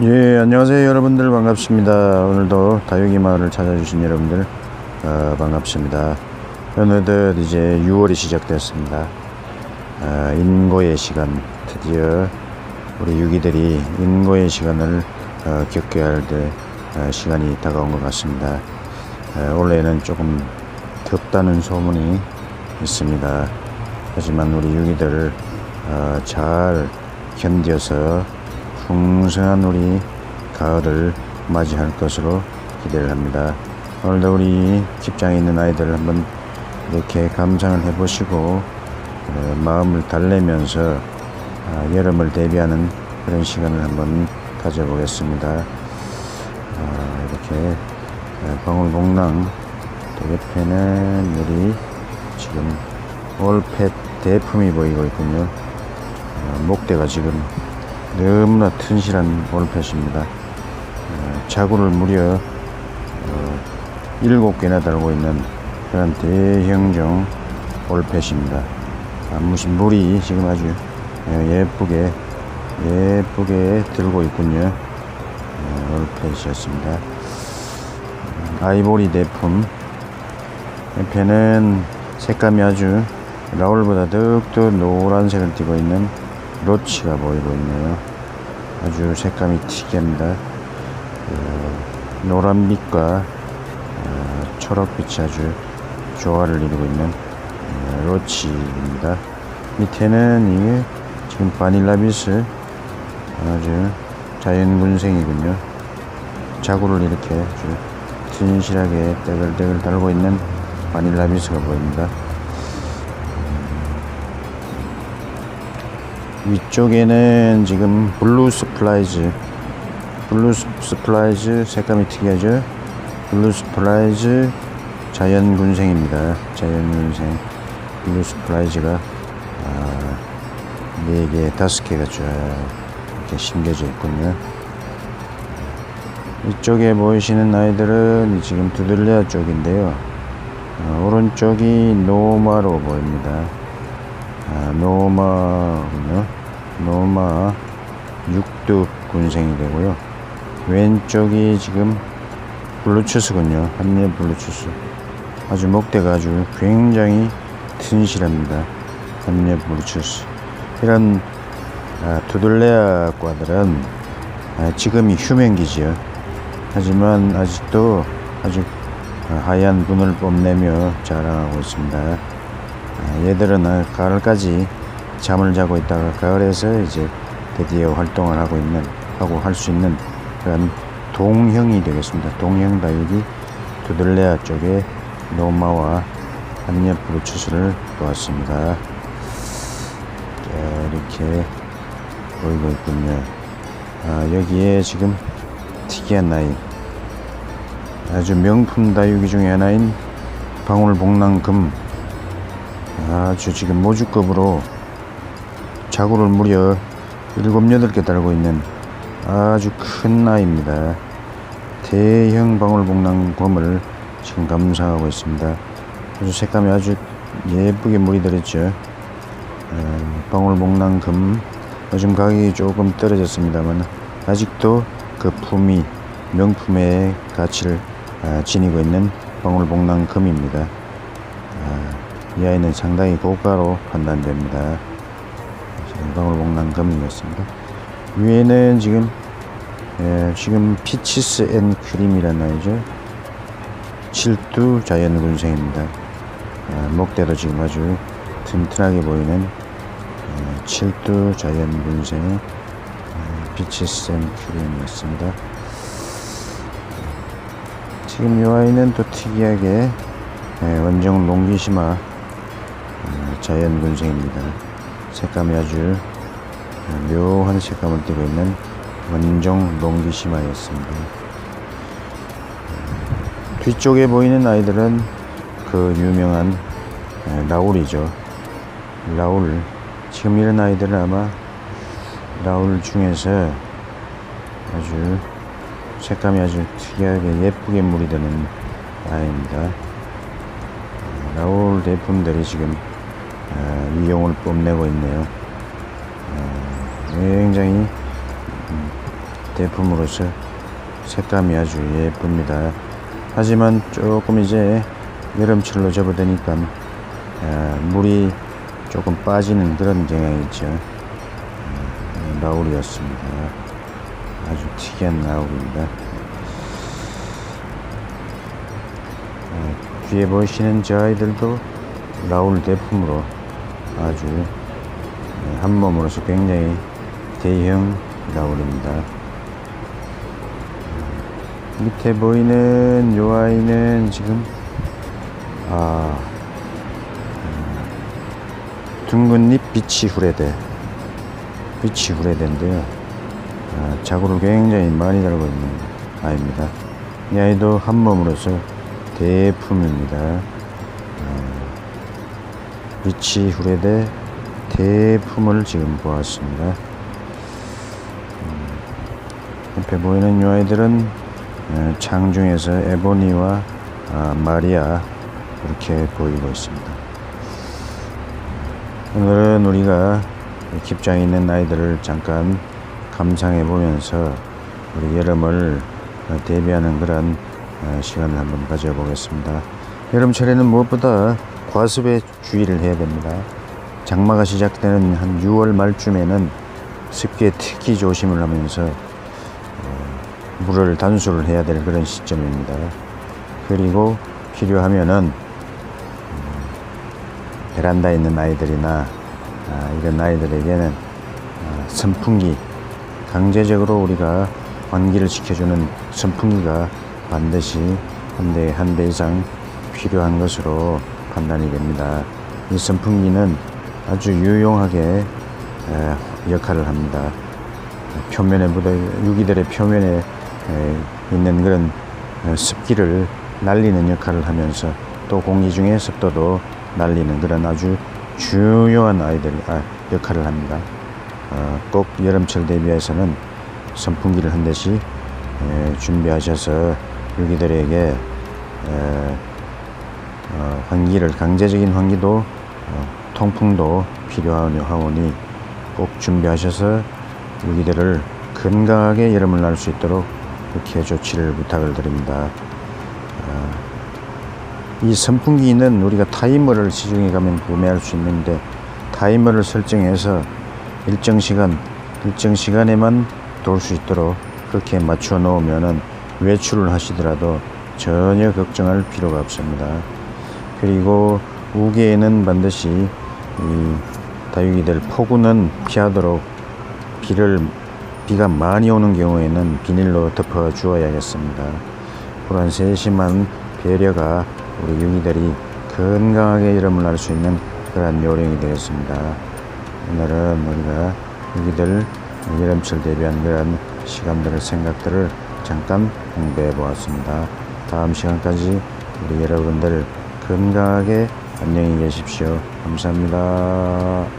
예, 안녕하세요 여러분들 반갑습니다. 오늘도 다육이 마을을 찾아주신 여러분들 어, 반갑습니다. 어느덧 이제 6월이 시작되었습니다. 어, 인고의 시간 드디어 우리 유기들이 인고의 시간을 어, 겪게 할 때, 어, 시간이 다가온 것 같습니다. 어, 원래는 조금 덥다는 소문이 있습니다. 하지만 우리 유기들을 어, 잘 견뎌서 풍성한 우리 가을을 맞이할 것으로 기대를 합니다. 오늘도 우리 집장에 있는 아이들 한번 이렇게 감상을 해보시고 어, 마음을 달래면서 아, 여름을 대비하는 그런 시간을 한번 가져보겠습니다. 아, 이렇게 어, 방울복랑 또 옆에는 우리 지금 올펫 대품이 보이고 있군요. 어, 목대가 지금 너무나 튼실한 올펫입니다. 어, 자구를 무려 어, 일곱 개나 달고 있는 그런 대형종 올펫입니다. 아, 무슨 물이 지금 아주 어, 예쁘게 예쁘게 들고 있군요. 어, 올펫이었습니다. 음, 아이보리 대품 옆에는 색감이 아주 라울보다 더욱더 노란색을 띠고 있는 로치가 보이고 있네요. 아주 색감이 특이합니다. 그 노란빛과 어, 초록빛이 아주 조화를 이루고 있는 어, 로치입니다. 밑에는 이게 지금 바닐라빛을 아주 자연군생이군요. 자구를 이렇게 아주 튼실하게 떼글떼글 달고 있는 바닐라비스가 보입니다. 위쪽에는 지금 블루 스플라이즈 블루 스플라이즈 색감이 특이하죠? 블루 스플라이즈 자연군생입니다. 자연군생. 블루 스플라이즈가 아, 4개, 5개가 쭉 이렇게 심겨져 있군요. 이쪽에 보이시는 아이들은 지금 두들레아 쪽인데요. 어, 오른쪽이 노마로 보입니다. 아, 노마군요. 노마 육두 군생이 되고요. 왼쪽이 지금 블루추스군요. 한미의 블루추스. 아주 목대가 아주 굉장히 튼실합니다. 한미의 블루추스. 이런 아, 두들레아과들은 아, 지금이 휴men기지요. 하지만 아직도 아주 아, 하얀 분을 뽐내며 자라하고 있습니다. 아, 얘들은 어, 가을까지 잠을 자고 있다가 가을에서 이제 드디어 활동을 하고 있는 하고 할 수 있는 그런 동형이 되겠습니다. 동형 다육이 두들레아 쪽에 노마와 한엽 브루추스를 보았습니다. 자, 이렇게 보이고 있군요. 아, 여기에 지금 특이한 나이 아주 명품 다육이 중에 하나인 방울복랑금 아주 지금 모주급으로 자구를 무려 7, 8개 달고 있는 아주 큰 나이입니다. 대형 방울복랑곰을 지금 감상하고 있습니다. 아주 색감이 아주 예쁘게 물이 들었죠. 어, 방울복랑금 요즘 가격이 조금 떨어졌습니다만 아직도 그 품이 명품의 가치를 아, 지니고 있는 방울복랑금입니다. 아, 이 아이는 상당히 고가로 판단됩니다. 지금 방울복랑금이었습니다. 위에는 지금 예, 지금 피치스 앤 크림이라는 아이죠. 칠두 자연 군생입니다. 아, 목대도 지금 아주 튼튼하게 보이는 어, 칠두 자연 군생 어, 피치스 앤 크림이었습니다. 지금 이 아이는 또 특이하게 예, 원정 롱기시마 어, 자연 군생입니다. 색감이 아주 어, 묘한 색감을 띠고 있는 원정 롱기시마였습니다. 어, 뒤쪽에 보이는 아이들은 그 유명한 에, 라울이죠. 라울. 지금 이런 아이들은 아마 라울 중에서 아주 색감이 아주 특이하게 예쁘게 물이 드는 아이입니다. 어, 라울 제품들이 지금 어, 이용을 뽐내고 있네요. 어, 굉장히 음, 대품으로서 색감이 아주 예쁩니다. 하지만 조금 이제 여름철로 접어드니까 아, 물이 조금 빠지는 그런 경향이 있죠. 음, 라울이었습니다. 아주 특이한 라울입니다. 어, 뒤에 보시는 저 아이들도 라울 대품으로 아주 네, 한 몸으로서 굉장히 대형 라울입니다. 음, 밑에 보이는 요 아이는 지금 아 음, 둥근 잎 비치 후레대 비치 후레대인데요. 아, 자구를 굉장히 많이 달고 있는 아이입니다. 이 아이도 한 몸으로서 대품입니다. 아, 비치 후레대 대품을 지금 보았습니다. 음, 옆에 보이는 이 아이들은 어, 창중에서 에보니와 아, 마리아 이렇게 보이고 있습니다. 오늘은 우리가 깁장에 있는 아이들을 잠깐 감상해 보면서 우리 여름을 어, 대비하는 그런 어, 시간을 한번 가져보겠습니다. 여름철에는 무엇보다 과습에 주의를 해야 됩니다. 장마가 시작되는 한 6월 말쯤에는 습기에 특히 조심을 하면서 어, 물을 단수를 해야 될 그런 시점입니다. 그리고 필요하면은 음, 베란다에 있는 아이들이나 아, 이런 아이들에게는 아, 선풍기 강제적으로 우리가 환기를 시켜주는 선풍기가 반드시 한 대 한 대 이상 필요한 것으로 판단이 됩니다. 이 선풍기는 아주 유용하게 에, 역할을 합니다. 표면에 묻어 유기들의 표면에 에, 있는 그런 어, 습기를 날리는 역할을 하면서 또 공기 중에 습도도 날리는 그런 아주 중요한 아이들 아, 역할을 합니다. 어, 꼭 여름철 대비해서는 선풍기를 한 대씩 에, 준비하셔서 유기들에게 에, 어, 환기를 강제적인 환기도 어, 통풍도 필요하오니 꼭 준비하셔서 유기들을 건강하게 여름을 날 수 있도록 그렇게 조치를 부탁을 드립니다. 아, 이 선풍기는 우리가 타이머를 시중에 가면 구매할 수 있는데 타이머를 설정해서 일정 시간 일정 시간에만 돌 수 있도록 그렇게 맞춰 놓으면은 외출을 하시더라도 전혀 걱정할 필요가 없습니다. 그리고 우개에는 반드시 이 다육이들 폭우는 피하도록 비를 비가 많이 오는 경우에는 비닐로 덮어 주어야겠습니다. 그런 세심한 배려가 우리 유기들이 건강하게 여름을 날 수 있는 그러한 요령이 되겠습니다. 오늘은 우리가 유기들 여름철 대비한 그런 시간들의 생각들을 잠깐 공부해 보았습니다. 다음 시간까지 우리 여러분들 건강하게 안녕히 계십시오. 감사합니다.